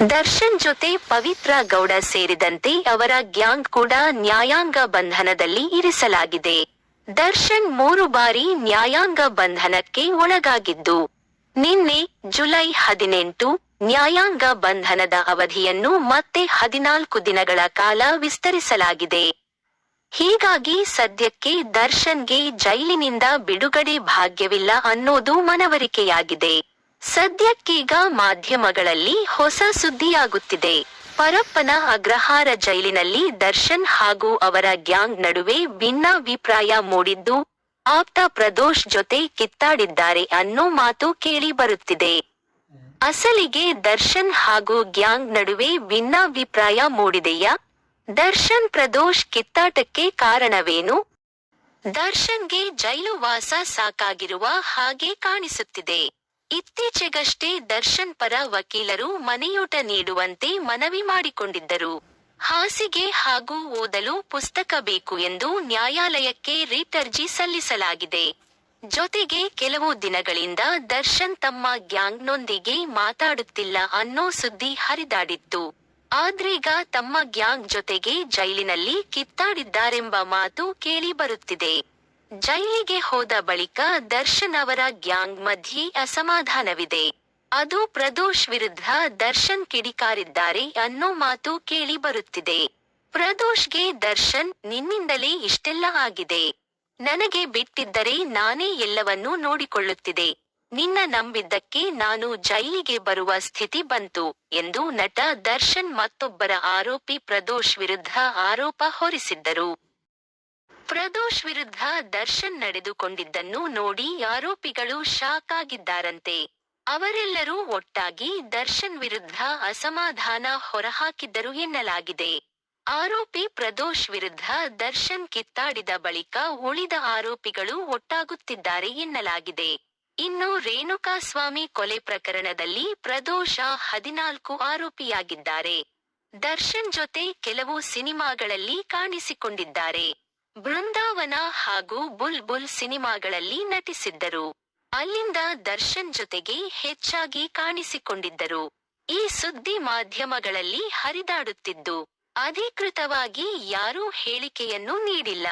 ದರ್ಶನ್ ಜೊತೆ ಪವಿತ್ರ ಗೌಡ ಸೇರಿದಂತೆ ಅವರ ಗ್ಯಾಂಗ್ ಕೂಡ ನ್ಯಾಯಾಂಗ ಬಂಧನದಲ್ಲಿ ಇರಿಸಲಾಗಿದೆ. ದರ್ಶನ್ ಮೂರು ಬಾರಿ ನ್ಯಾಯಾಂಗ ಬಂಧನಕ್ಕೆ ಒಳಗಾಗಿದ್ದು, ನಿನ್ನೆ ಜುಲೈ ಹದಿನೆಂಟು ನ್ಯಾಯಾಂಗ ಬಂಧನದ ಅವಧಿಯನ್ನು ಮತ್ತೆ ಹದಿನಾಲ್ಕು ದಿನಗಳ ಕಾಲ ವಿಸ್ತರಿಸಲಾಗಿದೆ. ಹೀಗಾಗಿ ಸದ್ಯಕ್ಕೆ ದರ್ಶನ್ಗೆ ಜೈಲಿನಿಂದ ಬಿಡುಗಡೆ ಭಾಗ್ಯವಿಲ್ಲ ಅನ್ನೋದು ಮನವರಿಕೆಯಾಗಿದೆ. ಸದ್ಯಕ್ಕೀಗ ಮಾಧ್ಯಮಗಳಲ್ಲಿ ಹೊಸ ಸುದ್ದಿಯಾಗುತ್ತಿದೆ. ಪರಪ್ಪನ ಅಗ್ರಹಾರ ಜೈಲಿನಲ್ಲಿ ದರ್ಶನ್ ಹಾಗೂ ಅವರ ಗ್ಯಾಂಗ್ ನಡುವೆ ಭಿನ್ನಾಭಿಪ್ರಾಯ ಮೂಡಿದ್ದು, ಆಪ್ತ ಪ್ರದೋಷ್ ಜೊತೆ ಕಿತ್ತಾಡಿದ್ದಾರೆ ಅನ್ನೋ ಮಾತು ಕೇಳಿ ಬರುತ್ತಿದೆ ಅಸಲಿಗೆ ದರ್ಶನ್ ಹಾಗೂ ಗ್ಯಾಂಗ್ ನಡುವೆ ಭಿನ್ನಾಭಿಪ್ರಾಯ ಮೂಡಿದೆಯಾ? ದರ್ಶನ್ ಪ್ರದೋಷ್ ಕಿತ್ತಾಟಕ್ಕೆ ಕಾರಣವೇನು? ದರ್ಶನ್ಗೆ ಜೈಲು ವಾಸ ಸಾಕಾಗಿರುವ ಹಾಗೆ ಕಾಣಿಸುತ್ತಿದೆ. ಇತ್ತೀಚೆಗಷ್ಟೇ ದರ್ಶನ್ ಪರ ವಕೀಲರು ಮನೆಯೂಟ ನೀಡುವಂತೆ ಮನವಿ ಮಾಡಿಕೊಂಡಿದ್ದರು. ಹಾಸಿಗೆ ಹಾಗೂ ಓದಲು ಪುಸ್ತಕ ಬೇಕು ಎಂದು ನ್ಯಾಯಾಲಯಕ್ಕೆ ರಿಟ್ ಸಲ್ಲಿಸಲಾಗಿದೆ. ಜೊತೆಗೆ ಕೆಲವು ದಿನಗಳಿಂದ ದರ್ಶನ್ ತಮ್ಮ ಗ್ಯಾಂಗ್ನೊಂದಿಗೆ ಮಾತಾಡುತ್ತಿಲ್ಲ ಅನ್ನೋ ಸುದ್ದಿ ಹರಿದಾಡಿತ್ತು. ಆದ್ರೀಗ ತಮ್ಮ ಗ್ಯಾಂಗ್ ಜೊತೆಗೆ ಜೈಲಿನಲ್ಲಿ ಕಿತ್ತಾಡಿದ್ದಾರೆಂಬ ಮಾತು ಕೇಳಿ ಬರುತ್ತಿದೆ. ಜೈಲಿಗೆ ಹೋದ ಬಳಿಕ ದರ್ಶನ್ ಅವರ ಗ್ಯಾಂಗ್ ಮಧ್ಯೆ ಅಸಮಾಧಾನವಿದೆ. ಅದು ಪ್ರದೋಷ್ ವಿರುದ್ಧ ದರ್ಶನ್ ಕಿಡಿಕಾರಿದ್ದಾರೆ ಅನ್ನೋ ಮಾತು ಕೇಳಿ ಬರುತ್ತಿದೆ. ಪ್ರದೋಷ್ಗೆ ದರ್ಶನ್, ನಿನ್ನಿಂದಲೇ ಇಷ್ಟೆಲ್ಲ ಆಗಿದೆ. ನನಗೆ ಬಿಟ್ಟಿದ್ದರೆ ನಾನೇ ಎಲ್ಲವನ್ನೂ ನೋಡಿಕೊಳ್ಳುತ್ತಿದೆ. ನಿನ್ನ ನಂಬಿದ್ದಕ್ಕೆ ನಾನು ಜೈಲಿಗೆ ಬರುವ ಸ್ಥಿತಿ ಬಂತು ಎಂದು ನಟ ದರ್ಶನ್ ಮತ್ತೊಬ್ಬರ ಆರೋಪಿ ಪ್ರದೋಷ್ ವಿರುದ್ಧ ಆರೋಪ ಹೊರಿಸಿದ್ದರು. ಪ್ರದೋಷ್ ವಿರುದ್ಧ ದರ್ಶನ್ ನಡೆದುಕೊಂಡಿದ್ದನ್ನು ನೋಡಿ ಆರೋಪಿಗಳು ಶಾಕ್ ಆಗಿದ್ದಾರಂತೆ. ಅವರೆಲ್ಲರೂ ಒಟ್ಟಾಗಿ ದರ್ಶನ್ ವಿರುದ್ಧ ಅಸಮಾಧಾನ ಹೊರಹಾಕಿದ್ದರು ಎನ್ನಲಾಗಿದೆ. ಆರೋಪಿ ಪ್ರದೋಷ್ ವಿರುದ್ಧ ದರ್ಶನ್ ಕಿತ್ತಾಡಿದ ಬಳಿಕ ಉಳಿದ ಆರೋಪಿಗಳು ಒಟ್ಟಾಗುತ್ತಿದ್ದಾರೆ ಎನ್ನಲಾಗಿದೆ. ಇನ್ನು ರೇಣುಕಾಸ್ವಾಮಿ ಕೊಲೆ ಪ್ರಕರಣದಲ್ಲಿ ಪ್ರದೋಷ ಹದಿನಾಲ್ಕು ಆರೋಪಿಯಾಗಿದ್ದಾರೆ. ದರ್ಶನ್ ಜೊತೆ ಕೆಲವು ಸಿನಿಮಾಗಳಲ್ಲಿ ಕಾಣಿಸಿಕೊಂಡಿದ್ದಾರೆ. ಬೃಂದಾವನ ಹಾಗೂ ಬುಲ್ ಬುಲ್ ಸಿನಿಮಾಗಳಲ್ಲಿ ನಟಿಸಿದ್ದರು. ಅಲ್ಲಿಂದ ದರ್ಶನ್ ಜೊತೆಗೆ ಹೆಚ್ಚಾಗಿ ಕಾಣಿಸಿಕೊಂಡಿದ್ದರು. ಈ ಸುದ್ದಿ ಮಾಧ್ಯಮಗಳಲ್ಲಿ ಹರಿದಾಡುತ್ತಿದ್ದು, ಅಧಿಕೃತವಾಗಿ ಯಾರೂ ಹೇಳಿಕೆಯನ್ನು ನೀಡಿಲ್ಲ.